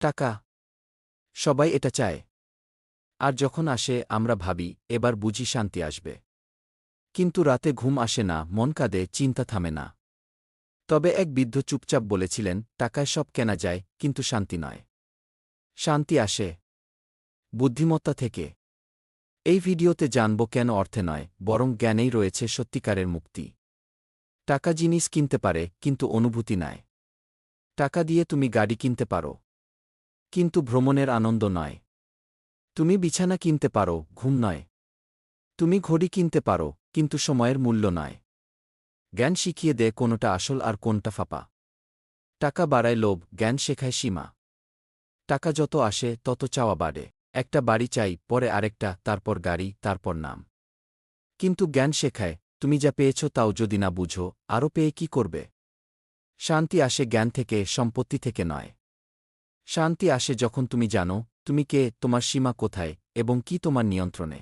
টাকা। সবাই এটা চায়। আর যখন আসে, আমরা ভাবি, এবার বুঝি শান্তি আসবে। কিন্তু রাতে ঘুম আসে না, মন কাঁদে, চিন্তা থামে না। তবে এক বৃদ্ধ চুপচাপ বলেছিলেন, টাকায় সব কেনা যায়, কিন্তু শান্তি নয়। শান্তি আসে। বুদ্ধিমত্তা থেকে। এই ভিডিওতে জানব কেন অর্থে নয়, বরং জ্ঞানেই রয়েছে সত্যিকারের মুক্তি। টাকা জিনিস কিনতে পারে, কিন্তু অনুভূতি নয় টাকা দিয়ে তুমি গাড়ি কিনতে পারো। কিন্তু ভ্রমণের আনন্দ নয়। তুমি বিছানা কিনতে পারো, ঘুম নয়। তুমি ঘড়ি কিনতে পারো, কিন্তু সময়ের মূল্য নয়। জ্ঞান শিখিয়ে দেয় কোনটা আসল আর কোনটা ফাপা। টাকা বাড়ায় লোভ, জ্ঞান শেখায় সীমা। টাকা যত আসে, তত চাওয়া বাড়ে। একটা বাড়ি চাই, পরে আরেকটা, তারপর গাড়ি, তারপর নাম। কিন্তু জ্ঞান শেখায়, তুমি যা পেয়েছ তাও যদি না বুঝো, আরও পেয়ে কি করবে? শান্তি আসে জ্ঞান থেকে, সম্পত্তি থেকে নয়। শান্তি আসে যখন তুমি জানো, তুমি কে, তোমার সীমা কোথায়, এবং কি তোমার নিয়ন্ত্রণে।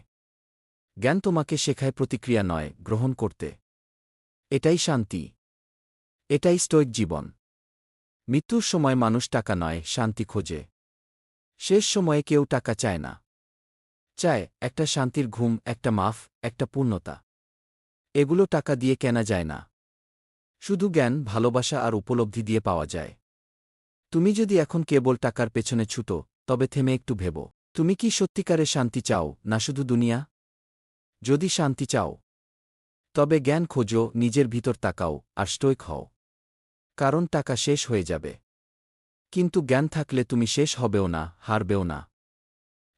জ্ঞান তোমাকে শেখায় প্রতিক্রিয়া নয়, গ্রহণ করতে। এটাই শান্তি। এটাই স্টোইক জীবন। মৃত্যুর সময় মানুষ টাকা নয়, শান্তি খোঁজে। শেষ সময়ে কেউ টাকা চায় না। চায়, একটা শান্তির ঘুম, একটা মাফ, একটা পূর্ণতা। এগুলো টাকা দিয়ে কেনা যায় না। শুধু জ্ঞান, ভালোবাসা আর উপলব্ধি দিয়ে পাওয়া যায়। তুমি যদি এখন কেবল টাকার পেছনে ছুটো, তবে থেমে একটু ভেব। তুমি কি সত্যিকারে শান্তি চাও, না শুধু দুনিয়া? যদি শান্তি চাও, তবে জ্ঞান খোঁজো, নিজের ভিতর তাকাও, আর স্টোইক হও। কারণ টাকা শেষ হয়ে যাবে। কিন্তু জ্ঞান থাকলে তুমি শেষ হবেও না, হারবেও না।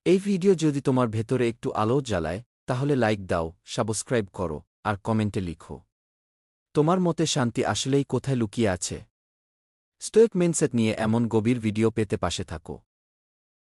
এই ভিডিও যদি তোমার ভেতরে একটু আলো জ্বালায়, তাহলে লাইক দাও, সাবস্ক্রাইব করো, আর কমেন্টে লিখো। তোমার মতে শান্তি আসলেই কোথায় লুকিয়ে আছে? স্টোয়েক নিয়ে এমন গভীর ভিডিও পেতে পাশে থাকো।